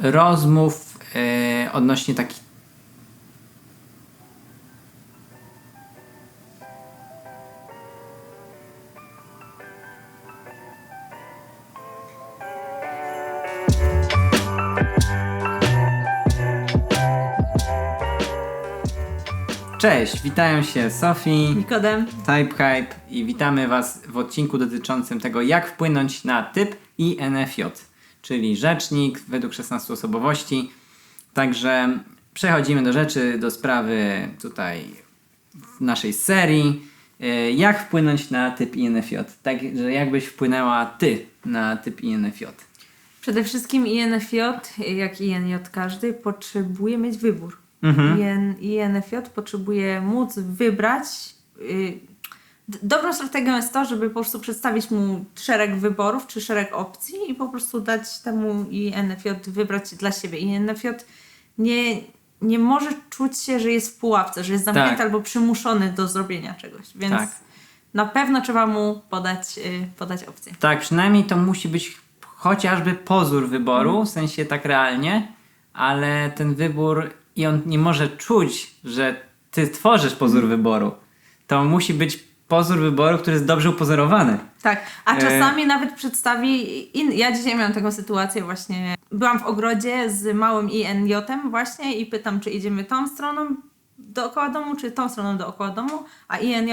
rozmów e, odnośnie takich Cześć, witają się Sofii, Nikodem. Type Hype i witamy Was w odcinku dotyczącym tego, jak wpłynąć na typ INFJ, czyli rzecznik według 16 osobowości. Także przechodzimy do rzeczy, do sprawy tutaj w naszej serii. E, Jak wpłynąć na typ INFJ? Także jakbyś wpłynęła Ty na typ INFJ? Przede wszystkim INFJ, jak INJ każdy, potrzebuje mieć wybór. Mhm. IN, INFJ potrzebuje móc wybrać. y, Dobrą strategią jest to, żeby po prostu przedstawić mu szereg wyborów czy szereg opcji i po prostu dać temu INFJ wybrać dla siebie. INFJ nie, nie może czuć się, że jest w pułapce, że jest zamknięty Tak. albo przymuszony do zrobienia czegoś. Więc Tak. na pewno trzeba mu podać, y, podać opcję. Tak, przynajmniej to musi być chociażby pozór wyboru, w sensie tak realnie, ale ten wybór i on nie może czuć, że ty tworzysz pozór wyboru. To musi być pozór wyboru, który jest dobrze upozorowany. Tak, a E. czasami nawet przedstawi. In... Ja dzisiaj miałam taką sytuację właśnie. Byłam w ogrodzie z małym INJ-em właśnie i pytam, czy idziemy tą stroną dookoła domu, czy tą stroną dookoła domu, a INJ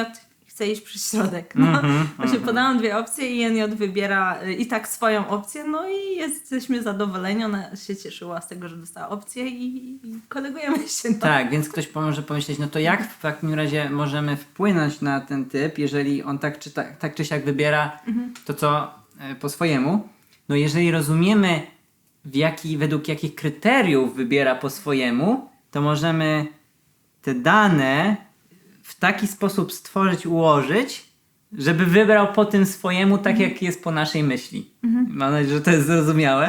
chce iść przez środek. No, Mhm, właśnie podałam dwie opcje i INJ wybiera y, i tak swoją opcję, no i jesteśmy zadowoleni. Ona się cieszyła z tego, że dostała opcję i, i kolegujemy się. No. Tak, więc ktoś może pomyśleć, no to jak w takim razie możemy wpłynąć na ten typ, jeżeli on tak czy, tak, tak czy siak wybiera to, co e, po swojemu? No jeżeli rozumiemy, w jaki, według jakich kryteriów wybiera po swojemu, to możemy te dane w taki sposób stworzyć, ułożyć, żeby wybrał po tym swojemu tak, jak jest po naszej myśli. Mam nadzieję, że to jest zrozumiałe.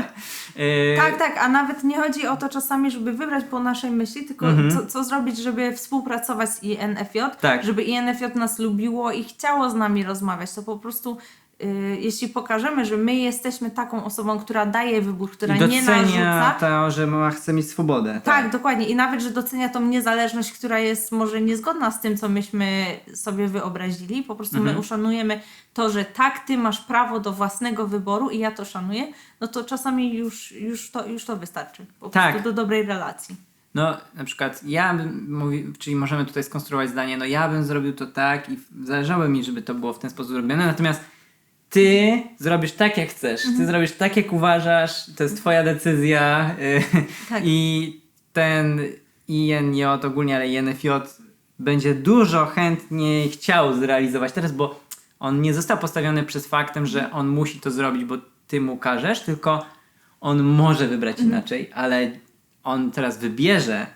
E, Tak, tak, a nawet nie chodzi o to czasami, żeby wybrać po naszej myśli, tylko Mhm. co, co zrobić, żeby współpracować z INFJ, Tak. żeby INFJ nas lubiło i chciało z nami rozmawiać. To po prostu, y, jeśli pokażemy, że my jesteśmy taką osobą, która daje wybór, która I nie narzuca. to, że mama chce mieć swobodę. Tak, dokładnie. I nawet, że docenia tą niezależność, która jest może niezgodna z tym, co myśmy sobie wyobrazili. Po prostu Mhm. my uszanujemy to, że tak, ty masz prawo do własnego wyboru i ja to szanuję, no to czasami już, już, to, już to wystarczy. Po Tak. prostu do dobrej relacji. No, na przykład ja bym mówił, czyli możemy tutaj skonstruować zdanie, no ja bym zrobił to tak i zależało mi, żeby to było w ten sposób zrobione, natomiast ty zrobisz tak, jak chcesz, Mhm. ty zrobisz tak, jak uważasz, to jest twoja decyzja Tak. i ten INJ ogólnie, ale INFJ będzie dużo chętniej chciał zrealizować teraz, bo on nie został postawiony przez faktem, że on musi to zrobić, bo ty mu każesz, tylko on może wybrać Mhm. inaczej, ale on teraz wybierze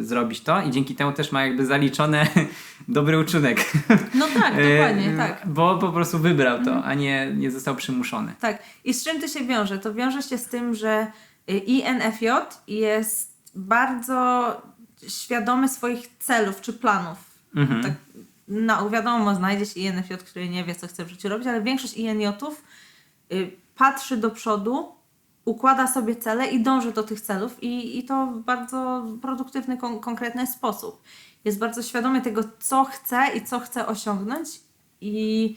zrobić to i dzięki temu też ma jakby zaliczone dobry uczynek. No tak, dokładnie, E, tak. Bo po prostu wybrał to, a nie, nie został przymuszony. Tak. I z czym to się wiąże? To wiąże się z tym, że y, INFJ jest bardzo świadomy swoich celów czy planów. Mhm. Tak, no, wiadomo, znajdzie się INFJ, który nie wie, co chce w życiu robić, ale większość INJ-ów y, patrzy do przodu, układa sobie cele i dąży do tych celów i, i to w bardzo produktywny, kon- konkretny sposób. Jest bardzo świadomy tego, co chce i co chce osiągnąć i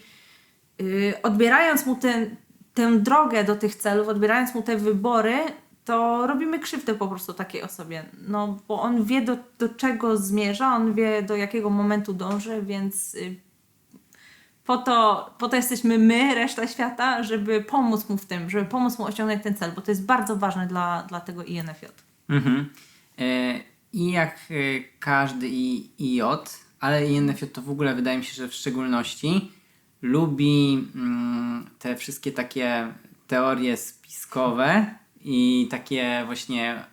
y, odbierając mu ten, tę drogę do tych celów, odbierając mu te wybory, to robimy krzywdę po prostu takiej osobie. No, bo on wie, do, do czego zmierza, on wie, do jakiego momentu dąży, więc y, po to, po to jesteśmy my, reszta świata, żeby pomóc mu w tym, żeby pomóc mu osiągnąć ten cel, bo to jest bardzo ważne dla, dla tego INFJ. Mhm. E, I jak e, każdy I, IJ, ale INFJ to w ogóle wydaje mi się, że w szczególności lubi mm, te wszystkie takie teorie spiskowe i takie właśnie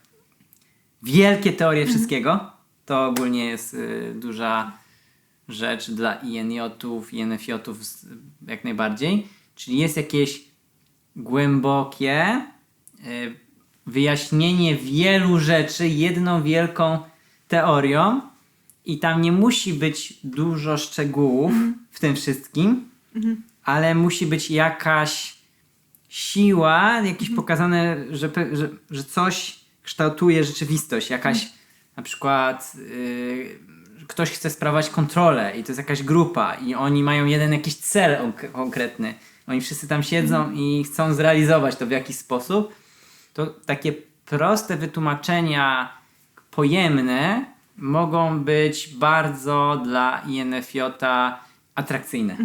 wielkie teorie wszystkiego. To ogólnie jest y, duża rzecz dla INJ-ów, INFJ-ów jak najbardziej. Czyli jest jakieś głębokie y, wyjaśnienie wielu rzeczy jedną wielką teorią i tam nie musi być dużo szczegółów w tym wszystkim, ale musi być jakaś siła, jakieś pokazane, że, że, że coś kształtuje rzeczywistość, jakaś na przykład y, ktoś chce sprawować kontrolę i to jest jakaś grupa i oni mają jeden jakiś cel onk- konkretny. Oni wszyscy tam siedzą i chcą zrealizować to w jakiś sposób. To takie proste wytłumaczenia pojemne mogą być bardzo dla INFJ atrakcyjne.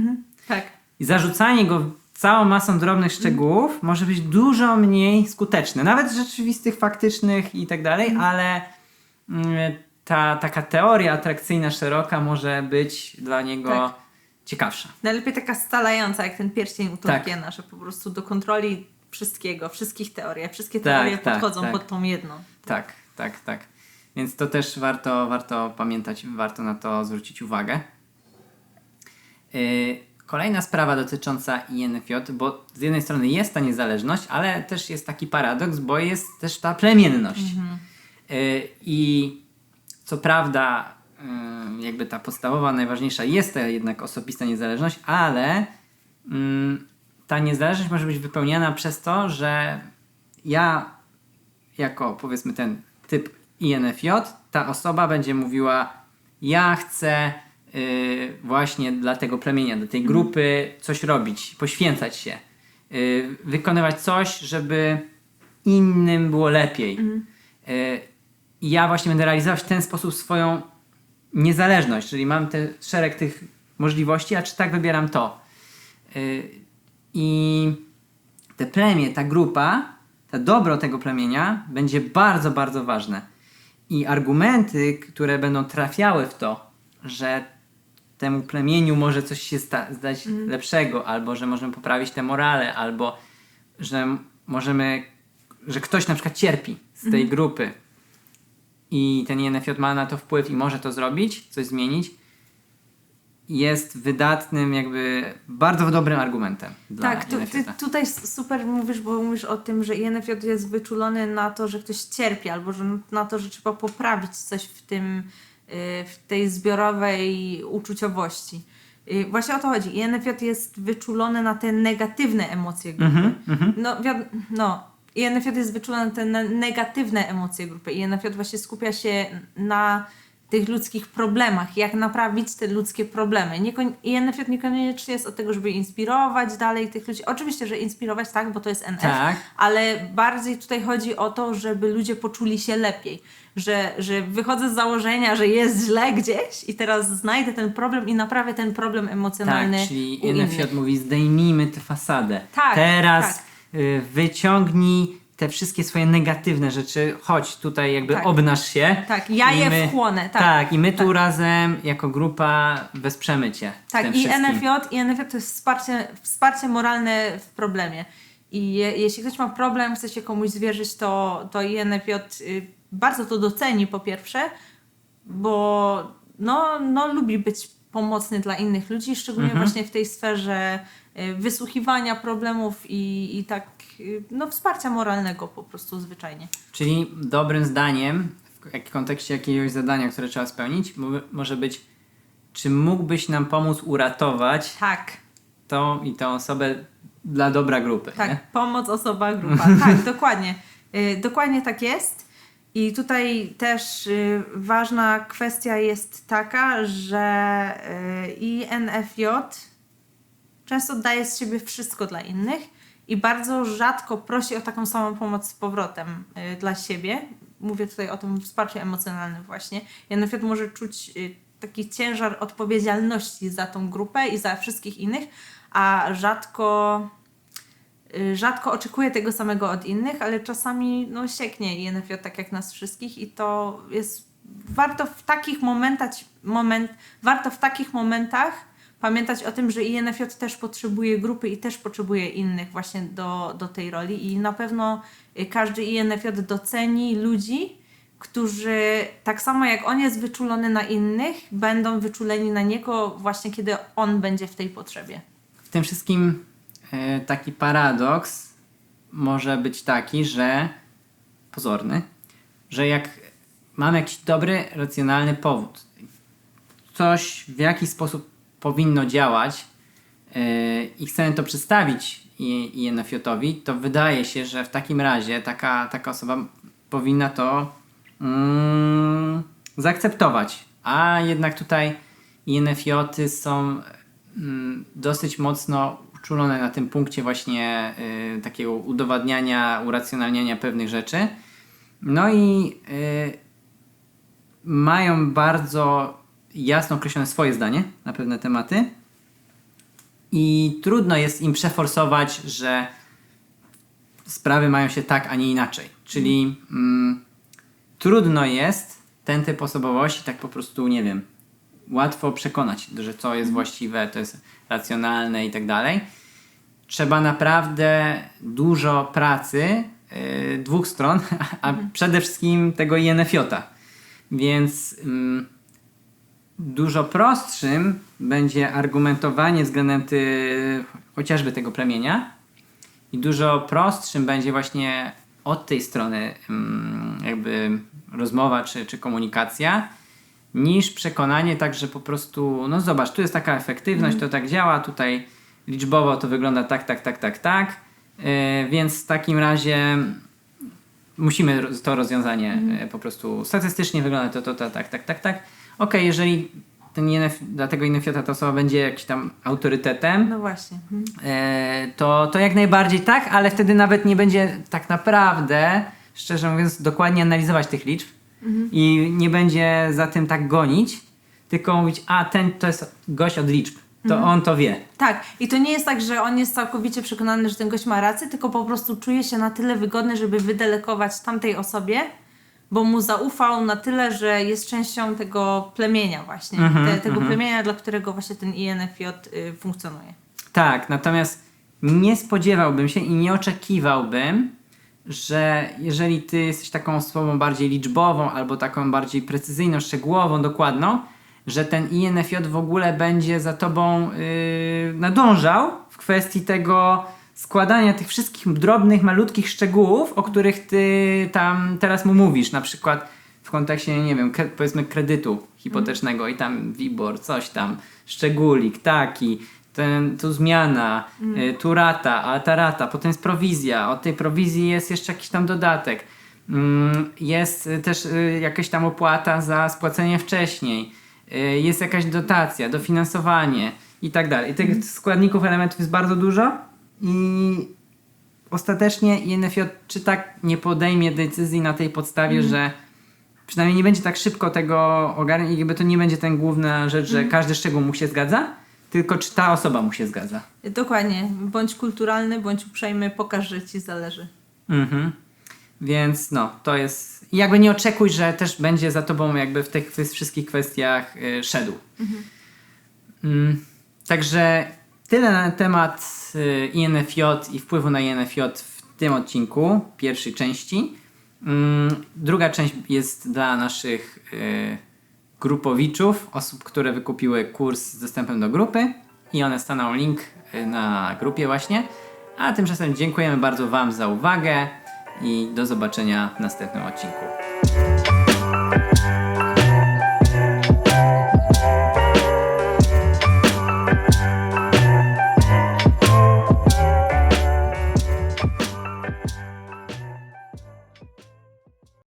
Tak. I zarzucanie go całą masą drobnych szczegółów może być dużo mniej skuteczne. Nawet rzeczywistych, faktycznych i tak dalej, ale mm, ta taka teoria atrakcyjna, szeroka może być dla niego Tak. ciekawsza. Najlepiej taka stalająca, jak ten pierścień u Tak. Że po prostu do kontroli wszystkiego, wszystkich teorii, wszystkie Tak, teorie tak, podchodzą tak. pod tą jedną. Tak, tak, tak. Więc to też warto, warto pamiętać, warto na to zwrócić uwagę. Yy, Kolejna sprawa dotycząca INFJ, bo z jednej strony jest ta niezależność, ale też jest taki paradoks, bo jest też ta plemienność. Yy, I co prawda, jakby ta podstawowa, najważniejsza jest ta jednak osobista niezależność, ale mm, ta niezależność może być wypełniana przez to, że ja jako powiedzmy ten typ INFJ, ta osoba będzie mówiła, ja chcę y, właśnie dla tego plemienia, dla tej grupy coś robić, poświęcać się, y, wykonywać coś, żeby innym było lepiej. Y, I ja właśnie będę realizować w ten sposób swoją niezależność, czyli mam te szereg tych możliwości, a czy tak wybieram to. Y, I te plemię, ta grupa, to dobro tego plemienia będzie bardzo, bardzo ważne. I argumenty, które będą trafiały w to, że temu plemieniu może coś się zdać lepszego, albo że możemy poprawić te morale, albo że możemy, że ktoś na przykład cierpi z tej grupy i ten INFJ ma na to wpływ i może to zrobić, coś zmienić, jest wydatnym, jakby bardzo dobrym argumentem. Tak, tu, ty, INFJ-a. tutaj super mówisz, bo mówisz o tym, że INFJ jest wyczulony na to, że ktoś cierpi, albo że na to, że trzeba poprawić coś w tym, y, w tej zbiorowej uczuciowości. Y, Właśnie o to chodzi. INFJ jest wyczulony na te negatywne emocje grupy. Mhm, No, wiad- no, INFJ jest wyczulony na te ne- negatywne emocje grupy. INFJ właśnie skupia się na tych ludzkich problemach, jak naprawić te ludzkie problemy. Niekoń- INFJ niekoniecznie jest od tego, żeby inspirować dalej tych ludzi. Oczywiście, że inspirować tak, bo to jest NF, Tak. ale bardziej tutaj chodzi o to, żeby ludzie poczuli się lepiej. Że, że wychodzę z założenia, że jest źle gdzieś i teraz znajdę ten problem i naprawię ten problem emocjonalny Tak, czyli INFJ mówi zdejmijmy tę fasadę. Tak, Teraz tak. Y, wyciągnij te wszystkie swoje negatywne rzeczy, chodź tutaj jakby Tak. obnaż się. Tak, ja I je wchłonę, tak. Tak, i my tu Tak. razem jako grupa wesprzemy cię. Tak, i. NFJ, i NFJ to jest wsparcie, wsparcie moralne w problemie. I je, jeśli ktoś ma problem, chce się komuś zwierzyć, to, to INFJ y, bardzo to doceni po pierwsze, bo no, no, lubi być pomocny dla innych ludzi, szczególnie Mhm. właśnie w tej sferze wysłuchiwania problemów i, i tak y, no, wsparcia moralnego po prostu zwyczajnie. Czyli dobrym zdaniem, w kontekście jakiegoś zadania, które trzeba spełnić, mo- może być, czy mógłbyś nam pomóc uratować Tak. tą i tą osobę dla dobra grupy. Tak, nie? pomoc, osoba, grupa. Tak, dokładnie. Y, dokładnie tak jest. I tutaj też ważna kwestia jest taka, że INFJ często daje z siebie wszystko dla innych i bardzo rzadko prosi o taką samą pomoc z powrotem y, dla siebie. Mówię tutaj o tym wsparciu emocjonalnym właśnie. INFJ może czuć y, taki ciężar odpowiedzialności za tą grupę i za wszystkich innych, a rzadko y, rzadko oczekuje tego samego od innych, ale czasami no, sieknie INFJ tak jak nas wszystkich i to jest warto w takich momentach, moment, warto w takich momentach pamiętać o tym, że INFJ też potrzebuje grupy i też potrzebuje innych właśnie do, do tej roli i na pewno y, każdy INFJ doceni ludzi, którzy tak samo jak on jest wyczulony na innych, będą wyczuleni na niego właśnie kiedy on będzie w tej potrzebie. W tym wszystkim e, taki paradoks może być taki, że pozorny, że jak mamy jakiś dobry, racjonalny powód, coś w jakiś sposób powinno działać e, i chcemy to przedstawić INFJ-owi, to wydaje się, że w takim razie taka, taka osoba powinna to mm, zaakceptować. A jednak tutaj INFJ-y są mm, dosyć mocno uczulone na tym punkcie właśnie y, takiego udowadniania, uracjonalniania pewnych rzeczy. No i y, mają bardzo jasno określone swoje zdanie na pewne tematy i trudno jest im przeforsować, że sprawy mają się tak, a nie inaczej. Czyli mm, trudno jest ten typ osobowości tak po prostu, nie wiem, łatwo przekonać, że to jest właściwe, to jest racjonalne i tak dalej. Trzeba naprawdę dużo pracy yy, dwóch stron, a przede wszystkim tego INFJ-a. Więc mm, dużo prostszym będzie argumentowanie względem ty, chociażby tego plemienia i dużo prostszym będzie właśnie od tej strony mm, jakby rozmowa czy, czy komunikacja niż przekonanie tak, że po prostu no zobacz, tu jest taka efektywność, to tak działa, tutaj liczbowo to wygląda tak, tak, tak, tak, tak, yy, więc w takim razie musimy to rozwiązanie e, po prostu statystycznie wygląda to, to, to, tak, tak, tak, tak. Okej, jeżeli ten INF, dla tego INFJ ta osoba będzie jakimś tam autorytetem, No właśnie. Mhm. e, to, to jak najbardziej tak, ale wtedy nawet nie będzie tak naprawdę, szczerze mówiąc, dokładnie analizować tych liczb i nie będzie za tym tak gonić, tylko mówić, a ten to jest gość od liczb, to on to wie. Tak, i to nie jest tak, że on jest całkowicie przekonany, że ten gość ma rację, tylko po prostu czuje się na tyle wygodny, żeby wydelegować tamtej osobie, bo mu zaufał na tyle, że jest częścią tego plemienia właśnie, Mhm, te, tego plemienia, dla którego właśnie ten INFJ y, funkcjonuje. Tak, natomiast nie spodziewałbym się i nie oczekiwałbym, że jeżeli ty jesteś taką osobą bardziej liczbową albo taką bardziej precyzyjną, szczegółową, dokładną, że ten INFJ w ogóle będzie za tobą yy, nadążał w kwestii tego składania tych wszystkich drobnych, malutkich szczegółów, o których ty tam teraz mu mówisz, na przykład w kontekście, nie wiem, kre, powiedzmy kredytu hipotecznego i tam WIBOR, coś tam, szczególik, taki, ten, tu zmiana, y, tu rata, a ta rata, potem jest prowizja, od tej prowizji jest jeszcze jakiś tam dodatek, Mm, jest y, też y, jakaś tam opłata za spłacenie wcześniej, y, jest jakaś dotacja, dofinansowanie i tak dalej. I tych składników, elementów jest bardzo dużo i ostatecznie INFJ czy tak nie podejmie decyzji na tej podstawie, że przynajmniej nie będzie tak szybko tego ogarniać i jakby to nie będzie ten główna rzecz, że każdy szczegół mu się zgadza, tylko czy ta osoba mu się zgadza. Dokładnie, bądź kulturalny, bądź uprzejmy, pokaż, że ci zależy. Mhm. Więc no, to jest. I jakby nie oczekuj, że też będzie za tobą jakby w tych wszystkich kwestiach y, szedł. Mm, także tyle na temat y, INFJ i wpływu na INFJ w tym odcinku, pierwszej części. Mm, druga część jest dla naszych y, grupowiczów, osób, które wykupiły kurs z dostępem do grupy i one staną link y, na grupie właśnie. A tymczasem dziękujemy bardzo Wam za uwagę i do zobaczenia w następnym odcinku.